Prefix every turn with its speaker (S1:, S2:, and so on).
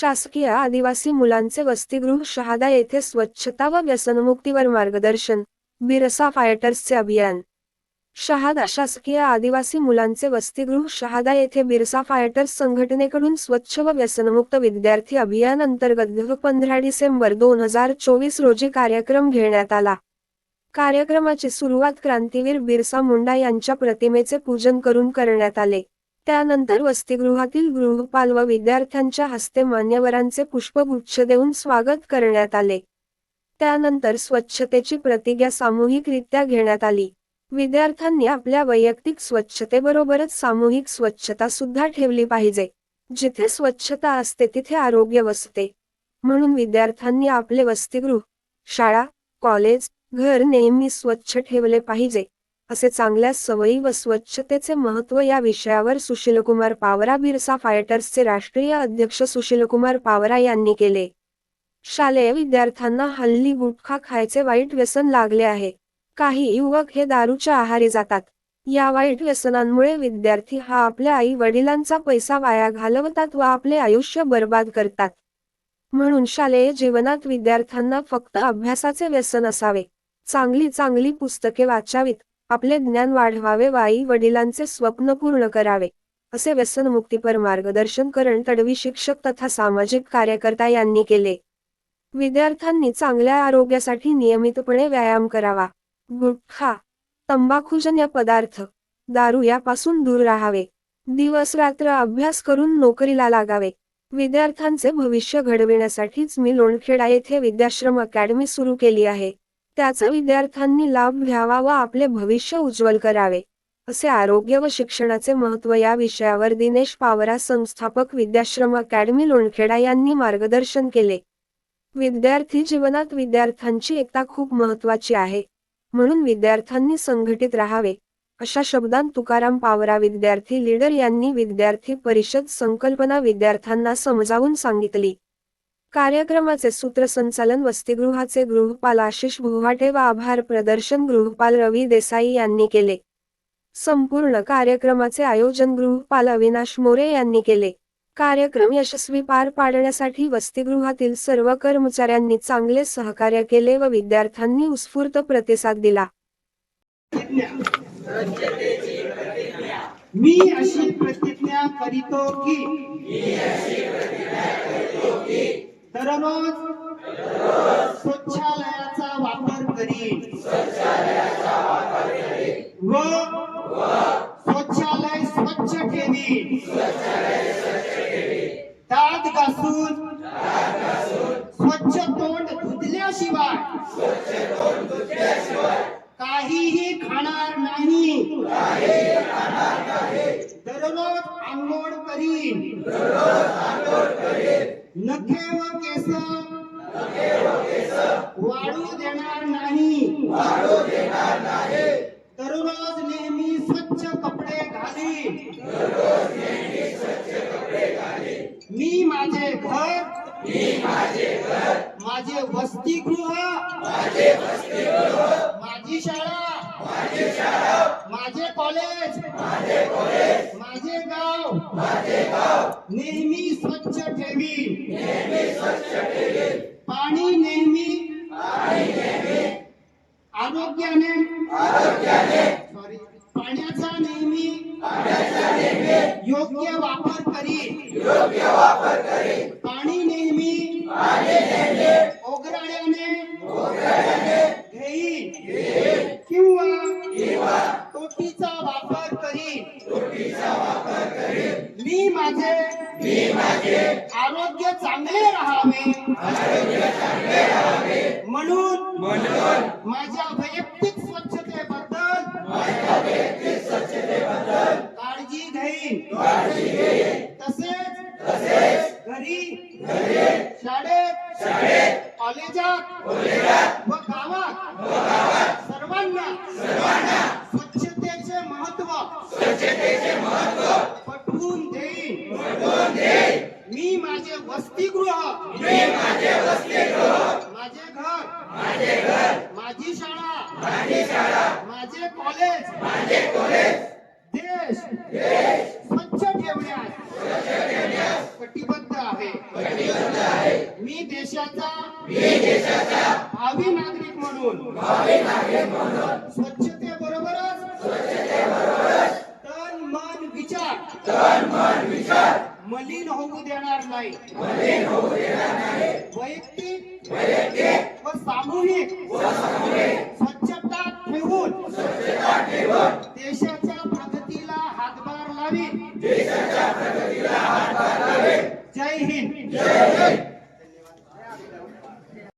S1: शासकीय आदिवासी मुलांचे वसतिगृह शहादा येथे स्वच्छता व व्यसनमुक्तीवर मार्गदर्शन बिरसा फायटर्सचे अभियान. शहादा शासकीय आदिवासी मुलांचे वसतिगृह शहादा येथे बिरसा फायटर्स संघटनेकडून स्वच्छ व व्यसनमुक्त विद्यार्थी अभियान अंतर्गत पंधरा डिसेंबर दोन हजार चोवीस रोजी कार्यक्रम घेण्यात आला. कार्यक्रमाची सुरुवात क्रांतीवीर बिरसा मुंडा यांच्या प्रतिमेचे पूजन करून करण्यात आले. त्यानंतर वसतिगृहातील गृहपाल व विद्यार्थ्यांच्या हस्ते मान्यवरांचे पुष्पगुच्छ देऊन स्वागत करण्यात आले. त्यानंतर स्वच्छतेची प्रतिज्ञा सामूहिकरित्या घेण्यात आली. विद्यार्थ्यांनी आपल्या वैयक्तिक स्वच्छतेबरोबरच सामूहिक स्वच्छता सुद्धा ठेवली पाहिजे. जिथे स्वच्छता असते तिथे आरोग्य वसते. म्हणून विद्यार्थ्यांनी आपले वसतिगृह शाळा कॉलेज घर नेहमी स्वच्छ ठेवले पाहिजे. असे चांगल्या सवयी व स्वच्छतेचे महत्त्व या विषयावर सुशीलकुमार पावरा बिरसा फायटर्सचे राष्ट्रीय अध्यक्ष सुशीलकुमार पावरा यांनी केले. शालेय विद्यार्थ्यांना हल्ली गुटखा खायचे वाईट व्यसन लागले आहे. काही युवक हे दारूच्या आहारी जातात. या वाईट व्यसनांमुळे विद्यार्थी हा आपल्या आई वडिलांचा पैसा वाया घालवतात व आपले आयुष्य बर्बाद करतात. म्हणून शालेय जीवनात विद्यार्थ्यांना फक्त अभ्यासाचे व्यसन असावे. चांगली चांगली पुस्तके वाचावीत. आपले ज्ञान वाढवावे व आई वडिलांचे स्वप्न पूर्ण करावे असे व्यसनमुक्तीपर मार्गदर्शन करण तडवी शिक्षक तथा सामाजिक कार्यकर्ता यांनी केले. विद्यार्थ्यांनी चांगल्या आरोग्यासाठी नियमितपणे व्यायाम करावा. गुटखा तंबाखूजन्य पदार्थ दारू यापासून दूर राहावे. दिवस रात्र अभ्यास करून नोकरीला लागावे. विद्यार्थ्यांचे भविष्य घडविण्यासाठीच मी लोणखेडा येथे विद्याश्रम अकॅडमी सुरू केली आहे. त्याचा विद्यार्थ्यांनी लाभ घ्यावा व आपले भविष्य उज्ज्वल करावे असे आरोग्य व शिक्षणाचे महत्त्व या विषयावर दिनेश पावरा संस्थापक विद्याश्रम अकॅडमी लोणखेडा यांनी मार्गदर्शन केले. विद्यार्थी जीवनात विद्यार्थ्यांची एकता खूप महत्वाची आहे म्हणून विद्यार्थ्यांनी संघटित राहावे अशा शब्दांत तुकाराम पावरा विद्यार्थी लीडर यांनी विद्यार्थी परिषद संकल्पना विद्यार्थ्यांना समजावून सांगितली. कार्यक्रमाचे सूत्रसंचालन वसतिगृहाचे गृहपाल आशिष भुवाटे व आभार प्रदर्शन गृहपाल रवी देसाई यांनी केले. संपूर्ण कार्यक्रमाचे आयोजन गृहपाल अविनाश मोरे यांनी केले. कार्यक्रम यशस्वी पार पाडण्यासाठी वसतिगृहातील सर्व कर्मचाऱ्यांनी चांगले सहकार्य केले व विद्यार्थ्यांनी उत्स्फूर्त प्रतिसाद दिला.
S2: मी अशी प्रतिज्ञा करीतो की दररोज स्वच्छालयाचा वापर करीन. व स्वच्छालय स्वच्छ ठेवीन. दात घासून. स्वच्छ तोंड धुतल्याशिवाय. काहीही खाणार नाही. दररोज आंघोळ करीन. नखे व केस. वाढू देणार नाही. दररोज नेहमी स्वच्छ कपडे घाली. मी माझे घर. माझे वसतिगृह. माझी शाळा. माझे कॉलेज माझे गाव. नेहमी स्वच्छ ठेवी पाणी नेहमी आरोग्याने. सॉरी पाण्याचा नेहमी योग्य वापर करी पाणी नेहमी ओगराड्याने घेईन किंवा तोटीचा वापर करी मी माझे. आरोग्य चांगले राहावे. म्हणून माझ्या वैयक्तिक स्वच्छतेबद्दल काळजी घेईन. तसेच घरी शाळेत कॉलेजात व गावात सर्वांना स्वच्छतेचे महत्त्व पटवून देईन मी माझे वसतिगृह. माझे घर. माझी शाळा. माझे कॉलेज देश. स्वच्छ ठेवण्यास कटिबद्ध आहे. मी देशाचा भावी नागरिक म्हणून. स्वच्छतेबरोबरच तन मन विचार. मलिन होऊ देणार नाही. वैयक्तिक व सामूहिक स्वच्छता ठेवून देशाच्या